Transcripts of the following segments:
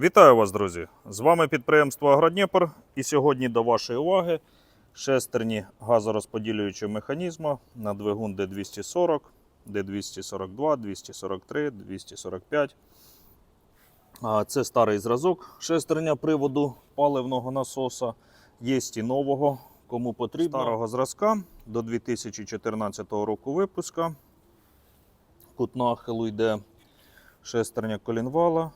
Вітаю вас, друзі! З вами підприємство Агродніпр. І сьогодні до вашої уваги шестерні газорозподілюючого механізму на двигун D240, D242, 243, 245. Це старий зразок шестерня приводу паливного насоса. Є і нового, кому потрібно. Старого зразка до 2014 року випуска. Кут нахилу йде шестерня колінвала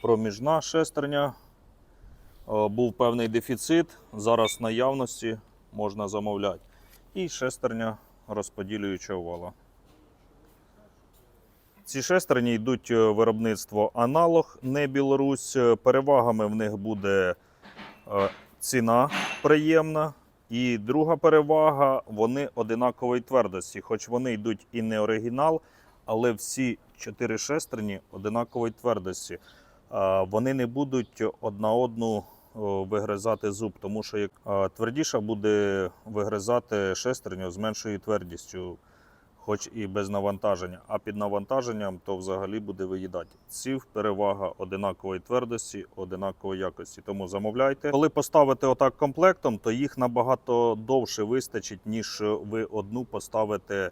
проміжна шестерня. Е, Був певний дефіцит, зараз наявності можна замовляти. І шестерня розподілюючого вала. Ці шестерні йдуть е, виробництво аналог, не Білорусь. Е, Перевагами в них буде ціна приємна. І друга перевага вони одинакової твердості, хоч вони йдуть і не оригінал, але всі чотири шестерні одинакової твердості. Вони не будуть одна одну вигризати зуб, тому що як твердіша буде вигризати шестерню з меншою твердістю, хоч і без навантаження. А під навантаженням то взагалі буде виїдати. Ці перевага одинакової твердості, одинакової якості. Тому замовляйте. Коли поставите отак комплектом, то їх набагато довше вистачить, ніж ви одну поставите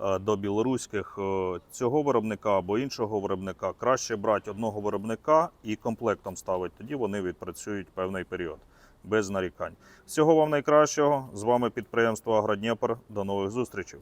до білоруських е, цього виробника або іншого виробника. Краще брати одного виробника і комплектом ставити. Тоді вони відпрацюють певний період без нарікань. Всього вам найкращого. З вами підприємство Агродніпр. До нових зустрічей.